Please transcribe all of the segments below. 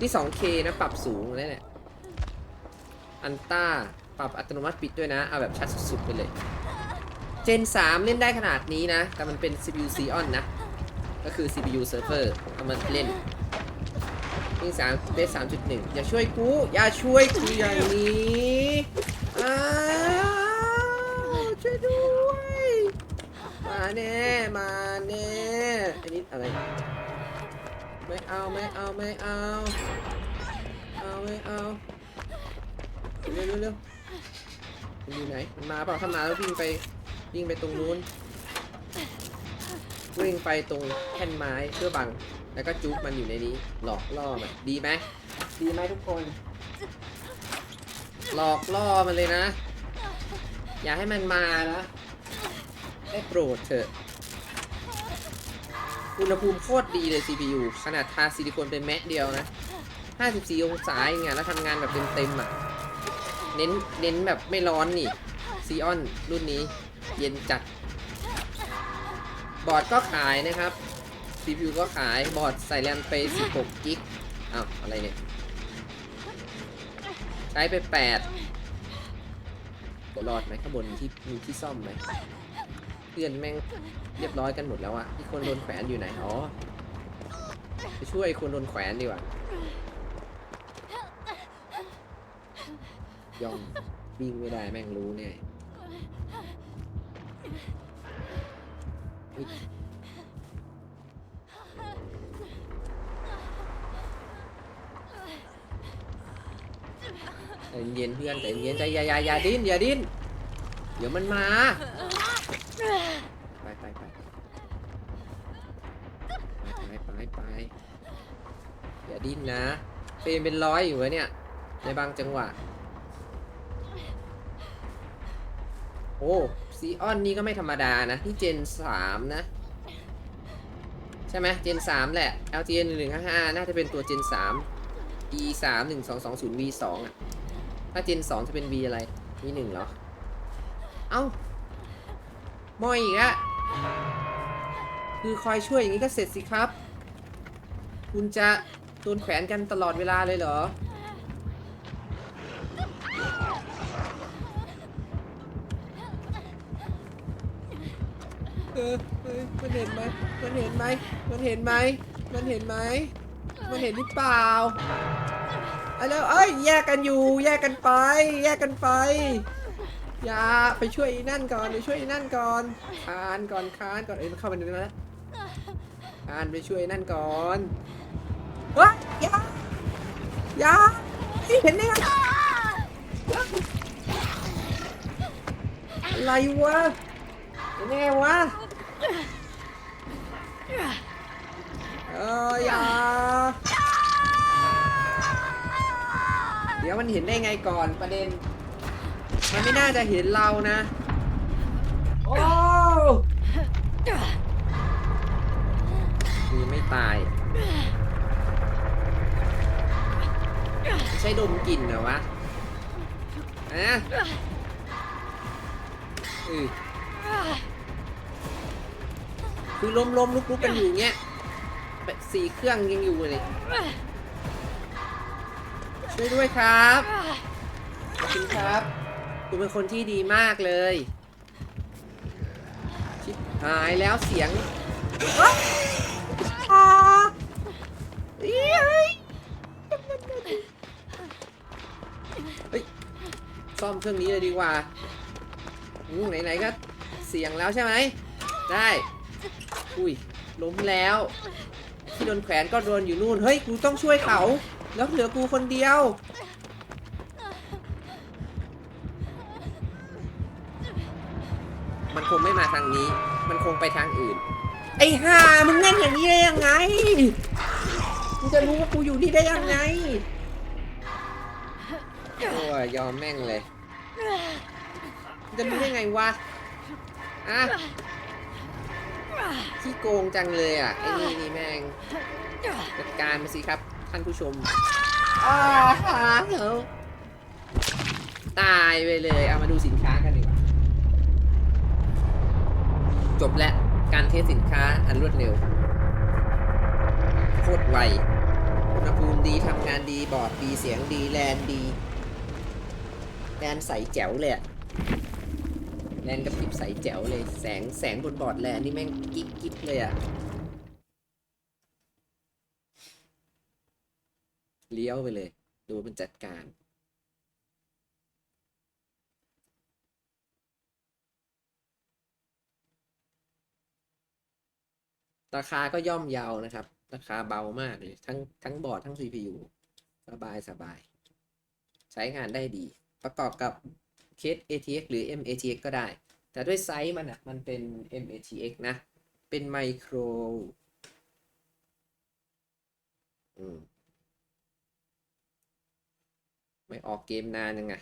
นี่ 2K นะปรับสูงเลยเนี่ย อันต้าปรับอัตโนมัติปิดด้วยนะ เอาแบบชัดสุดๆไปเลย เจน 3 เล่นได้ขนาดนี้นะ แต่มันเป็น CPU Xeon นะ ก็คือ CPU Server เอามันเล่นนี่3 Base 3.1อย่าช่วยกู อย่าช่วยกูอย่างนี้อ้าช่วยด้วย มาแน่ มาแน่ อันนี้อะไร ไม่เอาไม่เอาไม่เอาเอาไม่เอาเร็วเร็วเร็วมันอยู่ไหนมันมาเปล่าถ้ามาแล้ววิ่งไปวิ่งไปตรงนู้นวิ่งไปตรงแท่นไม้เพื่อบัง แล้วก็จุ๊บมันอยู่ในนี้ หลอกล่อมันดีไหมดีไหมทุกคน หลอกล่อมันเลยนะ อย่าให้มันมานะได้โปรดเถอะ อุณหภูมิโคตรดีเลย CPU ขนาดทาซิลิโคนเป็นแมทเดียวนะ 54 องศาอย่างเงี้ยแล้วทำงานแบบเต็มๆอะ เน้น เน้นแบบไม่ร้อนนี่ซีออนรุ่นนี้ เย็นจัด บอร์ดก็ขายนะครับ CPU ก็ขายบอร์ดใส่แรมไป 16 กิกอ้าว อะไรเนี่ย ใช้ไป8จะรอดไหมข้างบนที่มีที่ซ่อมไหม พื่อนแม่งเรียบร้อยกันหมดแล้วอะที่คนโดนแขวนอยู่ไหนอ๋อไปช่วยคนโดนแขวนดีกว่าย่องวิ่งไม่ได้แม่งรู้แน่อุ๊ยใจเย็นเพื่อนใจเย็นใจอย่าอย่าอย่าดิ้นอย่าดิ้นเดี๋ยวมันมา ไปไปไปไปไปไปไปอย่า ดิ้นนะเฟรมเป็นร้อยอยู่วะเนี่ย ในบางจังหวะ โอ้ซีออนนี่ก็ไม่ธรรมดานะ ที่เจน3นะ ใช่ไหมเจน3แหละ LTN 155น่าจะเป็นตัวเจน3 E 3 1 2 2 0 V 2อะ ถ้าเจน2จะเป็น V อะไร V 1เหรอ เอ้ามอยอีกอะคือคอยช่วยอย่างนี้ก็เสร็จสิครับ คุณจะ โดนแขวนกันตลอดเวลาเลยเหรอ เออเออมันเห็นไหมมันเห็นไหมมันเห็นไหมมันเห็นไหมมันเห็นหรือเปล่าเอาแล้วเอ้ยแยกกันอยู่ แยกกันไป แยกกันไป อย่าไปช่วยอ้นั่นก่อนไปช่วยอ้นั่นก่อนคานก่อนคานก่อนเอ้ยมันเข้าไปในนั้นแล้วคานไปช่วยนั่นก่อน เฮ้ยอย่าอย่าไม่เห็นได้ไงอะไรวะแน่วะเอออย่าเดี๋ยวมันเห็นได้ไงก่อนประเด็น มันไม่น่าจะเห็นเรานะ โอ้มีไม่ตาย ใช่ดมกลิ่นเหรอวะอะอือคือล้มล้มลุกลุกกันอยู่เงี้ยสี่เครื่องยังอยู่เลย ช่วยด้วยครับขอบคุณครับคุณเป็นคนที่ดีมากเลยชิบหายแล้วเสียงอ๊ ซ่อมเครื่องนี้เลยดีกว่าอืมไหนๆก็เสียงแล้วใช่ไหม ได้ อุ้ยล้มแล้ว ที่โดนแขวนก็โดนอยู่นู่น เฮ้ย กูต้องช่วยเขา แล้วเหลือกูคนเดียว มันคงไม่มาทางนี้ มันคงไปทางอื่น ไอ้ห่ามึงเล่นอย่างนี้ได้ยังไง มึงจะรู้ว่ากูอยู่นี่ได้ยังไง โอ้ยยอมแม่งเลย จะรู้ได้ไงวะอะขี้โกงจังเลยอะ ไอ้นี่นี่แม่ง จัดการมาสิครับ ท่านผู้ชมอ้าวเหรอตายไปเลย เอามาดูสินค้ากันดีกว่า จบแล้ว การเทสสินค้าอันรวดเร็ว โคตรไวอ้อุณหภูมิดีทำงานดีบอร์ดดีเสียงดีแลนดี แลนใสแจ๋วเลยอะแลนกระพริบใสแจ๋วเลย แสงแสงบนบอร์ดแลนนี่แม่งกิ๊กกิ๊กเลยอะเลี้ยวไปเลย ดูมันจัดการราคาก็ย่อมเยาวนะครับ ราคาเบามากเลย ทั้งทั้งบอร์ดทั้ง CPU สบายสบาย ใช้งานได้ดี ประกอบกับเคส ATX หรือ MATX ก็ได้ แต่ด้วยไซส์มันอะ มันเป็น MATX นะ เป็นไมโครอืมไม่ออกเกมนานยังไง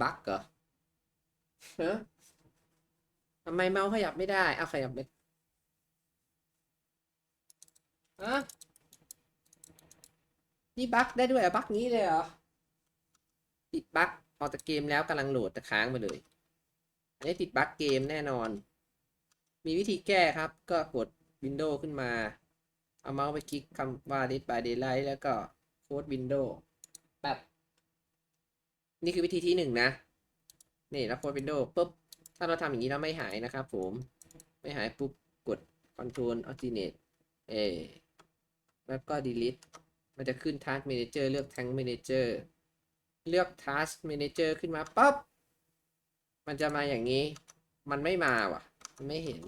บั๊กเหรอฮะทำไมเมาส์ขยับไม่ได้ เอาขยับไม่ฮะ นี่บั๊กได้ด้วยเหรอบั๊กนี้เลยเหรอติดบั๊กออกจากเกมแล้วกำลังโหลดแต่ค้างไปเลย อันนี้ติดบั๊กเกมแน่นอน มีวิธีแก้ครับ ก็กด Windows ขึ้นมา เอาเมาส์ไปคลิกคำว่า Dead by Daylight แล้วก็โค้ด Windows แบบ นี่คือวิธีที่หนึ่งนะ นี่แล้วโค้ด Windows ปุ๊บ ถ้าเราทำอย่างนี้แล้วไม่หายนะครับผม ไม่หายปุ๊บ กด Control Alternate เอแล้วก็ delete มันจะขึ้น Task Manager เลือก Tank Manager เลือก Task Manager ขึ้นมาปั๊บ มันจะมาอย่างนี้ มันไม่มาว่ะ มันไม่เห็น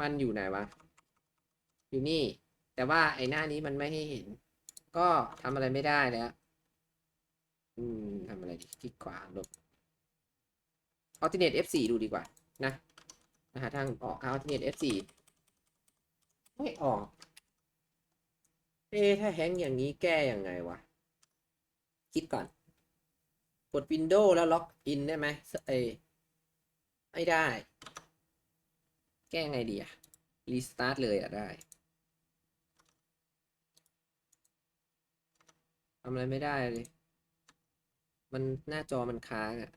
มันอยู่ไหนวะ อยู่นี่ แต่ว่าไอ้หน้านี้มันไม่ให้เห็น ก็ทำอะไรไม่ได้แล้ว อืมทำอะไรดีคลิกขวาลบ alternate F4 ดูดีกว่า นะ นะหาทางออก alternate F4 ไม่ออก เอ๊ถ้าแฮงอย่างนี้แก้ยังไงวะ คิดก่อน กด Windows แล้วล็อกอินได้ไหมเอไม่ได้ แก้ไงดีอะรีสตาร์ทเลยอะได้ทำอะไรไม่ได้เลย มันหน้าจอมันค้างอะ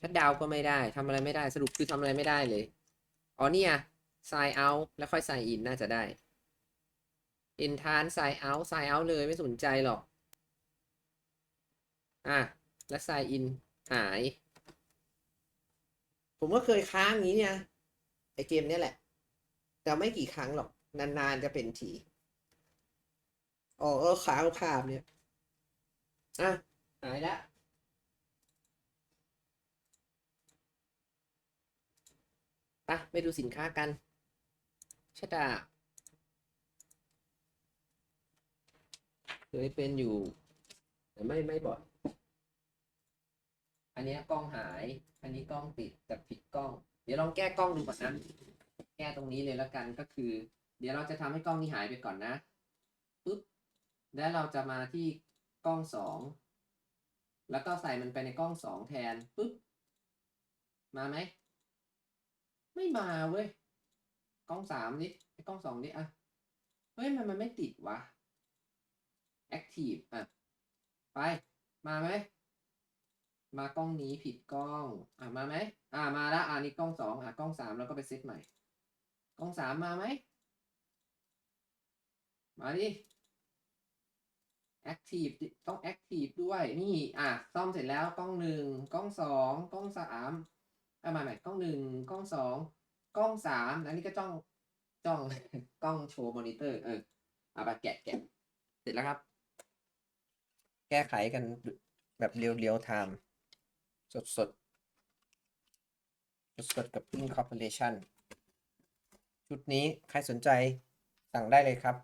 ชัดดาวก็ไม่ได้ทำอะไรไม่ได้สรุปคือทำอะไรไม่ได้เลย อ๋อเนี่ย sign out แล้วค่อย sign in น่าจะได้ entrance sign out sign out เลยไม่สนใจหรอก อะ แล้ว sign in หาย ผมก็เคยค้างอย่างนี้เนี่ยไอเกมเนี้ยแหละ แต่ไม่กี่ครั้งหรอก นานๆจะเป็นทีอ๋อเออค้างภาพเนี่ย อะ หายแล้วไปไปดูสินค้ากันชะดา เคยเป็นอยู่ แต่ไม่ไม่บ่อยอันนี้กล้องหาย อันนี้กล้องติดแต่ผิดกล้อง เดี๋ยวลองแก้กล้องดูก่อนนะแก้ตรงนี้เลยแล้วกันก็คือ เดี๋ยวเราจะทำให้กล้องนี้หายไปก่อนนะปุ๊บแล้วเราจะมาที่กล้องสองแล้วก็ใส่มันไปในกล้องสองแทนปุ๊บมาไหมไม่มาเว้ยกล้องสามดิไอ้กล้องสองดิอะเฮ้ยมันมันไม่ติดวะ Active อะ ไป มาไหม มากล้องนี้ผิดกล้อง อะ มาไหม อ่ามาแล้วอ่านี่กล้องสองอะ กล้องสามแล้วก็ไปเซตใหม่ กล้องสามมาไหม มาดิ Active ดิต้อง Active ด้วยนี่อะซ่อมเสร็จแล้วกล้องหนึ่งกล้องสองกล้องสามอะมาใหม่กล้องหนึ่งกล้องสองกล้องสามแล้วนี่ก็จ้องจ้องกล้องโชว์มอนิเตอร์เออเอาไปแกะแกะเสร็จแล้วครับ แก้ไขกันแบบเรียวๆไทม์สดสดสดๆ กับ Incorporation ชุดนี้ใครสนใจสั่งได้เลยครับ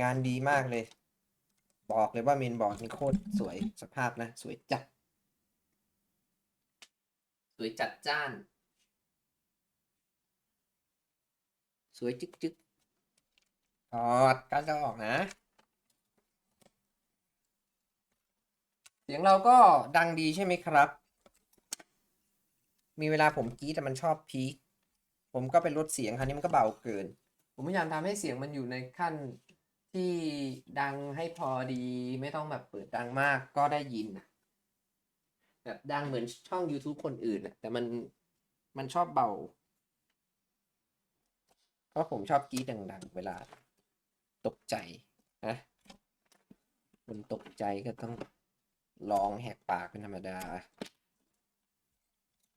งานดีมากเลย บอกเลยว่าเมนบอร์ดนี่โคตรสวยสภาพนะ สวยจัด สวยจัดจ้าน สวยจึ๊กจึ๊กถอดการจะออกนะ เสียงเราก็ดังดีใช่ไหมครับ มีเวลาผมกรีดแต่มันชอบพีค ผมก็ไปลดเสียงคราวนี้มันก็เบาเกิน ผมพยายามทำให้เสียงมันอยู่ในขั้นที่ดังให้พอดีไม่ต้องแบบเปิดดังมากก็ได้ยิน แบบดังเหมือนช่อง YouTube คนอื่นนะแต่มันมันชอบเบา เพราะผมชอบกรีดดังๆ เวลาตกใจนะคนตกใจก็ต้อง ร้องแหกปากเป็นธรรมดา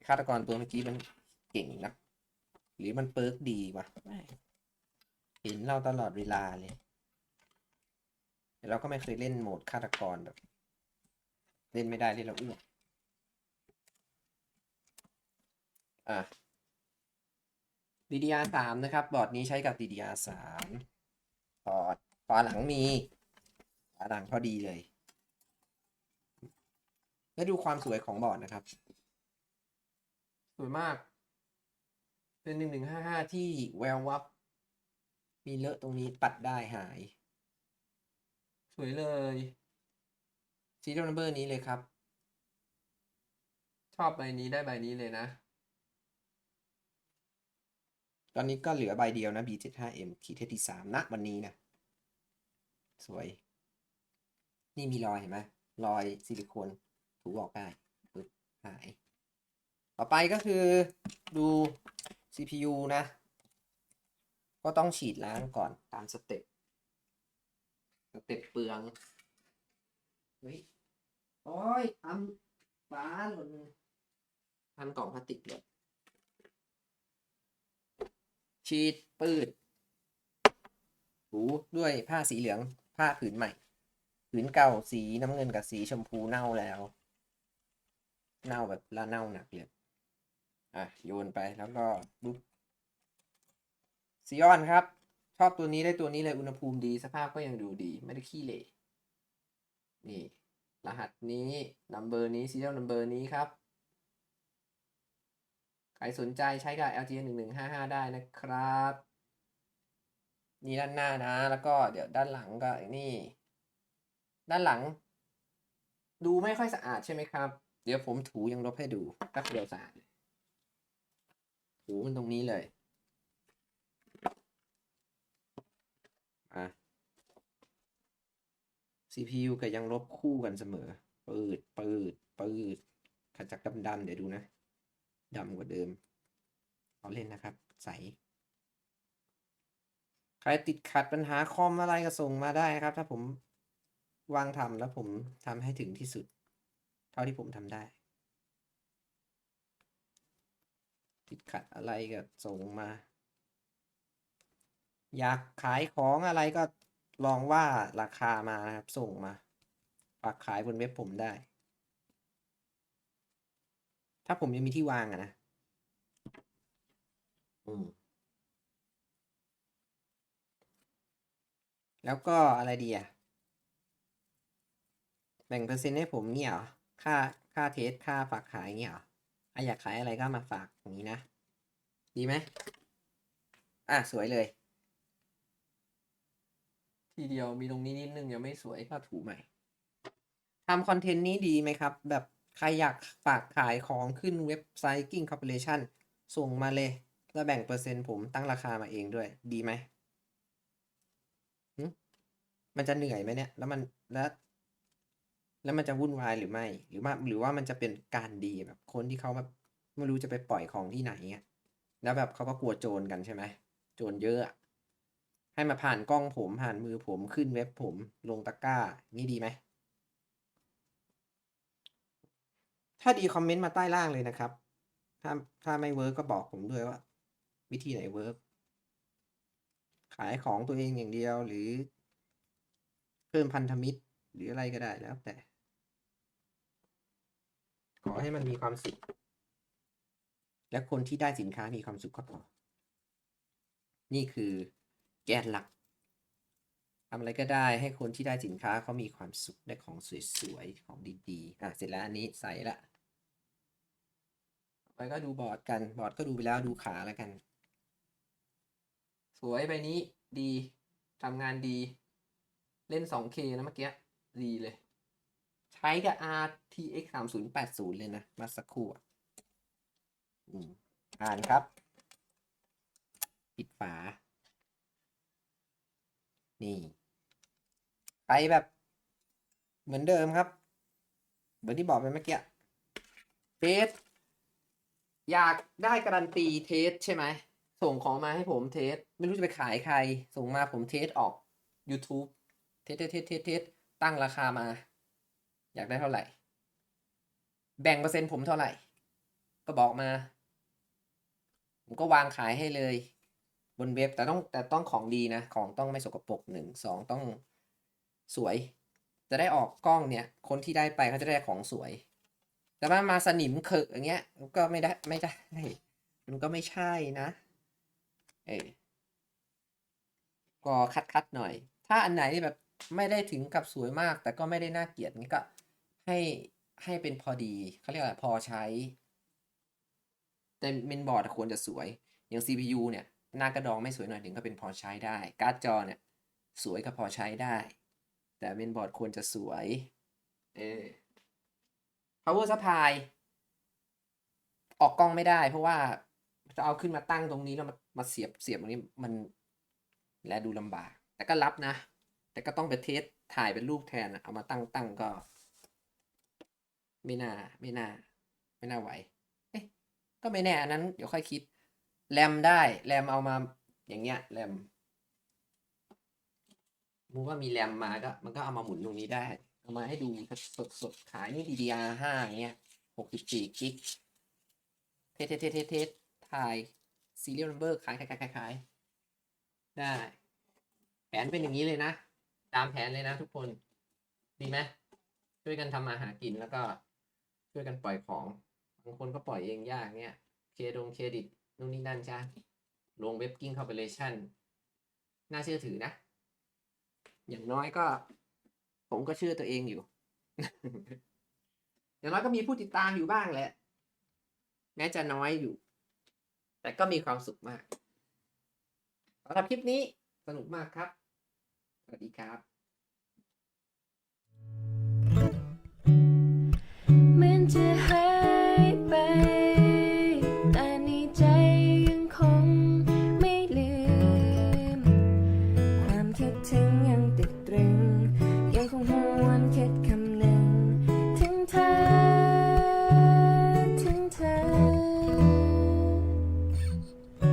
ฆาตกรตัวเมื่อกี้มันเก่งนะ หรือมันเปิร์กดีวะไม่เห็นเราตลอดเวลาเลยแต่เราก็ไม่เคยเล่นโหมดฆาตกรแบบ เล่นไม่ได้เล่นเราอ้วกอะ DDR สามนะครับ บอร์ดนี้ใช้กับ DDR สามพอร์ตฝาหลังมีฝาหลังพอดีเลย แล้วดูความสวยของบอร์ดนะครับ สวยมาก เป็นหนึ่งหนึ่งห้าห้าที่แวววับ มีเลอะตรงนี้ปัดได้หาย สวยเลยซีเรียลนัมเบอร์นี้เลยครับ ชอบใบนี้ได้ใบนี้เลยนะ ตอนนี้ก็เหลือใบเดียวนะ B75M ขีดเทสที่สามณวันนี้นะ สวย นี่มีรอยเห็นไหมรอยซิลิโคน ถูออกได้ปึ๊บหาย ต่อไปก็คือดู CPU นะ ก็ต้องฉีดล้างก่อนตามสเต็ปสเต็ปเปลืองเฮ้ยโอ้ยทำฟ้าหล่นทำกล่องพลาสติกหล่นฉีดปืดถูด้วยผ้าสีเหลือง ผ้าผืนใหม่ ผืนเก่าสีน้ำเงินกับสีชมพูเน่าแล้ว เน่าแบบละเน่าหนักเลยอะโยนไปแล้วก็บุ๊บซีออนครับ ชอบตัวนี้ได้ตัวนี้เลยอุณหภูมิดีสภาพก็ยังดูดี ไม่ได้ขี้เหร่นี่ รหัสนี้นัมเบอร์นี้ serial number นี้ครับ ใครสนใจใช้กับ LG 1 1 5 5 ได้นะครับ นี่ด้านหน้านะ แล้วก็เดี๋ยวด้านหลังก็นี่ ด้านหลัง ดูไม่ค่อยสะอาดใช่ไหมครับ ดี๋ยวผมถูยังลบให้ดูแป๊บเดียวสะอาดถูมันตรงนี้เลยอะ CPU กับยังลบคู่กันเสมอ ปืด ปืด ปืดขัดจากดำๆเดี๋ยวดูนะดำกว่าเดิมเอาเล่นนะครับ ใส ใครติดขัดปัญหาคอมอะไรก็ส่งมาได้ครับ ถ้าผมวางทำแล้วผมทำให้ถึงที่สุด เท่าที่ผมทำได้ติดขัดอะไรก็ส่งมา อยากขายของอะไรก็ลองว่าราคามานะครับ ส่งมาฝากขายบนเว็บผมได้ ถ้าผมยังมีที่วางอะนะอืมแล้วก็อะไรดีอะแบ่งเปอร์เซ็นต์ให้ผมเนี่ยเหรอ ค่าค่าเทสค่าฝากขายเงี้ยเหรออะอยากขายอะไรก็มาฝากอย่างนี้นะ ดีไหมอะสวยเลย ทีเดียวมีตรงนี้นิดนึงยังไม่สวยก็ถูใหม่ทำคอนเทนต์นี้ดีไหมครับ แบบใครอยากฝากขายของขึ้นเว็บไซต์ King Corporation ส่งมาเลยแล้วแบ่งเปอร์เซ็นต์ผมตั้งราคามาเองด้วย ดีไหมมันจะเหนื่อยไหมเนี่ย แล้วมันแล้ว แล้วมันจะวุ่นวายหรือไม่ หรือว่าหรือว่ามันจะเป็นการดีแบบคนที่เขาแบบไม่รู้จะไปปล่อยของที่ไหนเงี้ยแล้วแบบเขาก็กลัวโจรกันใช่ไหมโจรเยอะ ให้มาผ่านกล้องผมผ่านมือผมขึ้นเว็บผมลงตะกร้า นี่ดีไหม ถ้าดีคอมเมนต์มาใต้ล่างเลยนะครับ ถ้าถ้าไม่เวิร์กก็บอกผมด้วยว่า วิธีไหนเวิร์กขายของตัวเองอย่างเดียวหรือ เพิ่มพันธมิตรหรืออะไรก็ได้แล้วแต่ ขอให้มันมีความสุข และคนที่ได้สินค้ามีความสุขก็พอ นี่คือแกนหลักทำอะไรก็ได้ให้คนที่ได้สินค้าเขามีความสุขได้ของสวยๆ ของดีๆ อะ เสร็จแล้วอันนี้ใส่ละ ไปก็ดูบอร์ดกัน บอร์ดก็ดูไปแล้วดูขาแล้วกัน สวยใบนี้ดีทำงานดี เล่น 2K นะเมื่อกี้ ดีเลย ใช้กับ RTX 3080 เลยนะมาสักครู่อ่านครับ ปิดฝา นี่ไปแบบเหมือนเดิมครับ เหมือนที่บอกไปเมื่อกี้เทสอยากได้การันตีเทสใช่ไหม ส่งของมาให้ผมเทส ไม่รู้จะไปขายใคร ส่งมาผมเทสออก YouTube เทสเทสเทสเทสเทสตั้งราคามา อยากได้เท่าไหร่ แบ่งเปอร์เซ็นต์ผมเท่าไหร่ ก็บอกมา ผมก็วางขายให้เลย บนเว็บแต่ต้องแต่ต้องของดีนะ ของต้องไม่สกปรกหนึ่งสองต้องสวย จะได้ออกกล้องเนี่ย คนที่ได้ไปเขาจะได้ของสวย แต่ว่ามาสนิมเขอะอย่างเงี้ยก็ไม่ได้ไม่ได้มันก็ไม่ใช่นะ เออก็คัดคัดหน่อย ถ้าอันไหนที่แบบไม่ได้ถึงกับสวยมาก แต่ก็ไม่ได้น่าเกลียดนี่ก็ ให้ให้เป็นพอดีเขาเรียกว่าพอใช้ แต่เมนบอร์ดควรจะสวย อย่าง CPU เนี่ย หน้ากระดองไม่สวยหน่อยถึงก็เป็นพอใช้ได้ การ์ดจอเนี่ยสวยก็พอใช้ได้ แต่เมนบอร์ดควรจะสวยเออ power supply ออกกล้องไม่ได้ เพราะว่าจะเอาขึ้นมาตั้งตรงนี้แล้วมามาเสียบเสียบตรงนี้มันและดูลำบาก แต่ก็รับนะ แต่ก็ต้องไปเทสถ่ายเป็นรูปแทนเอามาตั้งตั้งก็ ไม่น่า ไม่น่า ไม่น่าไหว เอ๊ะ ก็ไม่แน่อันนั้น เดี๋ยวค่อยคิด แรมได้ แรมเอามา อย่างเงี้ย แรมมูว่ามีแรมมาก็ มันก็เอามาหมุนตรงนี้ได้ เอามาให้ดูสดสดๆขายนี่ DDR5 เงี้ย64กิกเทสเทสเทสเทสเทสถ่าย serial number ขายขายขายขายขายได้ แผนเป็นอย่างนี้เลยนะ ตามแผนเลยนะทุกคน ดีไหมช่วยกันทำมาหากินแล้วก็ ช่วยกันปล่อยของ บางคนก็ปล่อยเองยากเนี่ยเครดงเครดิตนู่นนี่นั่นใช่ลงเว็บกิ้งคอร์ปอเรชั่นน่าเชื่อถือนะ อย่างน้อยก็ ผมก็เชื่อตัวเองอยู่ อย่างน้อยก็มีผู้ติดตามอยู่บ้างแหละ แม้จะน้อยอยู่ แต่ก็มีความสุขมากสำหรับคลิปนี้สนุกมากครับ สวัสดีครับ to